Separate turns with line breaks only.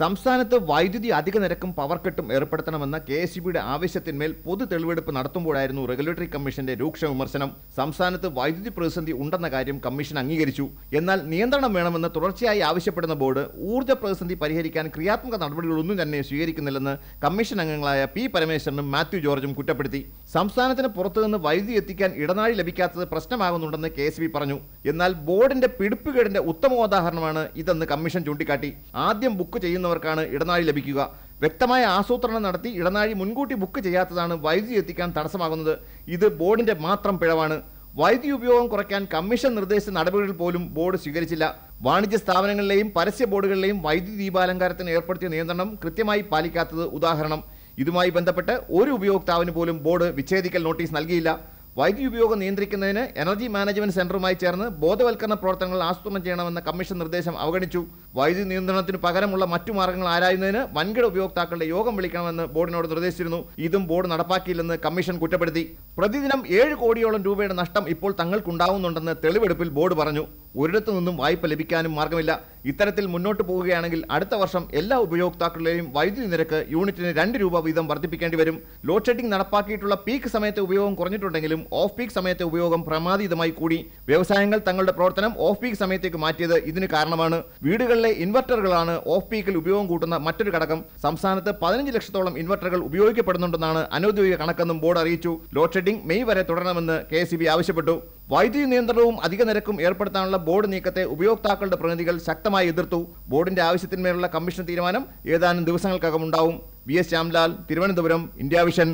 സംസ്ഥാനത്ത് വൈദ്യുതി അധിക നിരക്കും പവർ ഏർപ്പെടുത്തണമെന്ന കെ എസ് ബിയുടെ ആവശ്യത്തിന്മേൽ പൊതു തെളിവെടുപ്പ് നടത്തുമ്പോഴായിരുന്നു റെഗുലേറ്ററി കമ്മീഷന്റെ രൂക്ഷ വിമർശനം. സംസ്ഥാനത്ത് വൈദ്യുതി പ്രതിസന്ധി ഉണ്ടെന്ന കാര്യം കമ്മീഷൻ അംഗീകരിച്ചു. എന്നാൽ നിയന്ത്രണം വേണമെന്ന് തുടർച്ചയായി ആവശ്യപ്പെടുന്ന ബോർഡ് ഊർജ പ്രതിസന്ധി പരിഹരിക്കാൻ ക്രിയാത്മക നടപടികളൊന്നും തന്നെ സ്വീകരിക്കുന്നില്ലെന്ന് കമ്മീഷൻ അംഗങ്ങളായ പി പരമേശ്വരനും മാത്യു ജോർജും കുറ്റപ്പെടുത്തി. സംസ്ഥാനത്തിന് പുറത്തുനിന്ന് വൈദ്യുതി എത്തിക്കാൻ ഇടനാഴി ലഭിക്കാത്തത് പ്രശ്നമാകുന്നുണ്ടെന്ന് കെ പറഞ്ഞു. എന്നാൽ ബോർഡിന്റെ പിടിപ്പുകേടിന്റെ ഉത്തമോദാഹരണമാണ് ഇതെന്ന് കമ്മീഷൻ ചൂണ്ടിക്കാട്ടി. ആദ്യം ബുക്ക് ചെയ്യുന്നവർക്കാണ് ഇടനാഴി ലഭിക്കുക. വ്യക്തമായ ആസൂത്രണം നടത്തി ഇടനാഴി മുൻകൂട്ടി ബുക്ക് ചെയ്യാത്തതാണ് വൈദ്യുതി എത്തിക്കാൻ തടസ്സമാകുന്നത്. ഇത് ബോർഡിന്റെ മാത്രം പിഴവാണ്. വൈദ്യുതി ഉപയോഗം കുറയ്ക്കാൻ കമ്മീഷൻ നിർദ്ദേശിച്ച നടപടികൾ പോലും ബോർഡ് സ്വീകരിച്ചില്ല. വാണിജ്യ സ്ഥാപനങ്ങളിലെയും പരസ്യ ബോർഡുകളിലെയും വൈദ്യുതി ദീപാലങ്കാരത്തിന് ഏർപ്പെടുത്തിയ നിയന്ത്രണം കൃത്യമായി പാലിക്കാത്തത് ഉദാഹരണം. ഇതുമായി ബന്ധപ്പെട്ട് ഒരു ഉപയോക്താവിന് പോലും ബോർഡ് വിച്ഛേദിക്കൽ നോട്ടീസ് നൽകിയില്ല. വൈദ്യുതി ഉപയോഗം നിയന്ത്രിക്കുന്നതിന് എനർജി മാനേജ്മെന്റ് സെന്ററുമായി ചേർന്ന് ബോധവൽക്കരണ പ്രവർത്തനങ്ങൾ ആസൂത്രണം ചെയ്യണമെന്ന കമ്മീഷൻ നിർദ്ദേശം അവഗണിച്ചു. വൈദ്യുതി നിയന്ത്രണത്തിന് പകരമുള്ള മറ്റു മാർഗങ്ങൾ ആരായുന്നതിന് വൻകിട ഉപയോക്താക്കളുടെ യോഗം വിളിക്കണമെന്ന് ബോർഡിനോട് നിർദ്ദേശിച്ചിരുന്നു. ഇതും ബോർഡ് നടപ്പാക്കിയില്ലെന്ന് കമ്മീഷൻ കുറ്റപ്പെടുത്തി. പ്രതിദിനം ഏഴ് കോടിയോളം രൂപയുടെ നഷ്ടം ഇപ്പോൾ തങ്ങൾക്കുണ്ടാവുന്നുണ്ടെന്ന് തെളിവെടുപ്പിൽ ബോർഡ് പറഞ്ഞു. ഒരിടത്തു നിന്നും വായ്പ ലഭിക്കാനും മാർഗമില്ല. ഇത്തരത്തിൽ മുന്നോട്ട് പോവുകയാണെങ്കിൽ അടുത്ത വർഷം എല്ലാ ഉപയോക്താക്കളുടെയും വൈദ്യുതി നിരക്ക് യൂണിറ്റിന് രണ്ട് രൂപ വീതം വർദ്ധിപ്പിക്കേണ്ടി വരും. ലോഡ് ഷെഡിംഗ് നടപ്പാക്കിയിട്ടുള്ള പീക്ക് സമയത്തെ ഉപയോഗം കുറഞ്ഞിട്ടുണ്ടെങ്കിലും ഓഫ് പീക്ക് സമയത്തെ ഉപയോഗം പ്രമാദീതമായി കൂടി. വ്യവസായങ്ങൾ തങ്ങളുടെ പ്രവർത്തനം ഓഫ് പീക്ക് സമയത്തേക്ക് മാറ്റിയത് ഇതിന് കാരണമാണ്. വീടുകളിലെ ഇൻവെർട്ടറുകളാണ് ഓഫ് പീക്കിൽ ഉപയോഗം കൂട്ടുന്ന മറ്റൊരു ഘടകം. സംസ്ഥാനത്ത് പതിനഞ്ച് ലക്ഷത്തോളം ഇൻവെർട്ടറുകൾ ഉപയോഗിക്കപ്പെടുന്നുണ്ടെന്നാണ് അനൌദ്യോഗിക കണക്കെന്നും ബോർഡ് അറിയിച്ചു. ലോഡ് ഷെഡിംഗ് മെയ് വരെ തുടരണമെന്ന് കെ ആവശ്യപ്പെട്ടു. വൈദ്യുതി നിയന്ത്രണവും അധിക നിരക്കും ഏർപ്പെടുത്താനുള്ള ബോർഡ് നീക്കത്തെ ഉപയോക്താക്കളുടെ പ്രതിനിധികൾ ശക്തമായി എതിർത്തു. ബോർഡിന്റെ ആവശ്യത്തിന്മേലുള്ള കമ്മീഷൻ തീരുമാനം ഏതാനും ദിവസങ്ങൾക്കകം ഉണ്ടാവും V S Shyamlal Thiruvananthapuram India Vision.